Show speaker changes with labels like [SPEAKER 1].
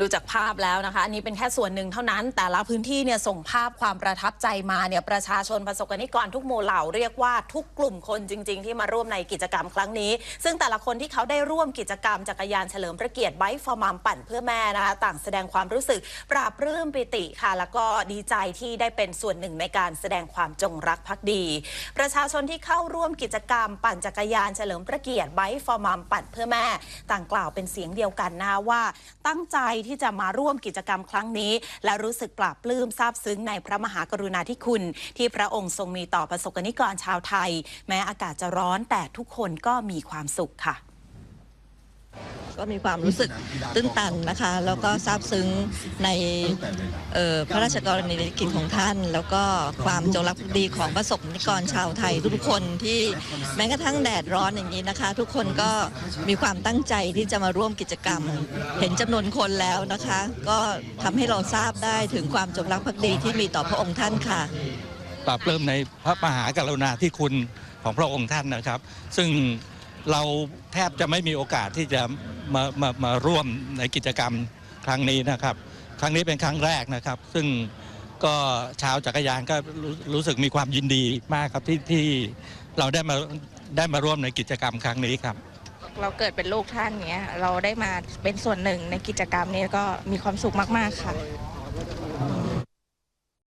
[SPEAKER 1] ดูจากภาพแล้วนะคะ อันนี้เป็นแค่ส่วนหนึ่งเท่านั้น แต่ละพื้นที่เนี่ยส่งภาพความประทับใจมาเนี่ยประชาชนประสบกรณิกรทุกหมู่เหล่าเรียกว่าทุกกลุ่มคนจริง ๆ ที่มาร่วมในกิจกรรมครั้งนี้ ซึ่งแต่ละคนที่เขาได้ร่วมกิจกรรมจักรยานเฉลิมพระเกียรติไบค์ฟอร์มัมปั่นเพื่อแม่นะคะต่างแสดงความรู้สึกปราบปลื้มปิติค่ะ แล้วก็ดีใจที่ได้เป็นส่วนหนึ่งในการแสดงความจงรักภักดี ประชาชนที่เข้าร่วมกิจกรรม ปั่นจักรยานเฉลิมพระเกียรติไบค์ฟอร์มัมปั่นเพื่อแม่ ต่างกล่าวเป็นเสียงเดียวกันนะว่าตั้งใจที่จะมาร่วมกิจกรรมครั้งนี้ และรู้สึกปลาบปลื้มซาบซึ้งในพระมหากรุณาธิคุณ ที่พระองค์ทรงมีต่อประสบกรนิกรชาวไทย แม้อากาศจะร้อนแต่ทุกคนก็มีความสุขค่ะ
[SPEAKER 2] ก็มีความรู้สึกตื้นตันนะคะ แล้วก็ซาบซึ้งในออพระราชกรณียกิจของท่าน แล้วก็ความจงรักภักดีของประสบนิกรชาวไทย ทุกๆคนที่แม้กระทั่งแดดร้อนอย่างนี้นะคะ ทุกคนก็มีความตั้งใจที่จะมาร่วมกิจกรรม เห็นจำนวนคนแล้วนะคะ ก็ทำให้เราทราบได้ถึงความจงรักภักดีที่มีต่อพระองค์ท่านค่ะ
[SPEAKER 3] ปราบปลื้มในพระมหากรุณาธิคุณของพระองค์ท่านนะครับ ซึ่ง เราแทบจะไม่มีโอกาสที่จะมามามาร่วมในกิจกรรมครั้งนี้นะครับ ครั้งนี้เป็นครั้งแรกนะครับ ซึ่งก็ชาวจักรยานก็รู้รู้สึกมีความยินดีมากครับที่ที่เราได้มาได้มาร่วมในกิจกรรมครั้งนี้ครับ
[SPEAKER 4] เราเกิดเป็นลูกท่านเนี้ยเราได้มาเป็นส่วนหนึ่งในกิจกรรมนี้ก็มีความสุขมาก ๆ ค่ะ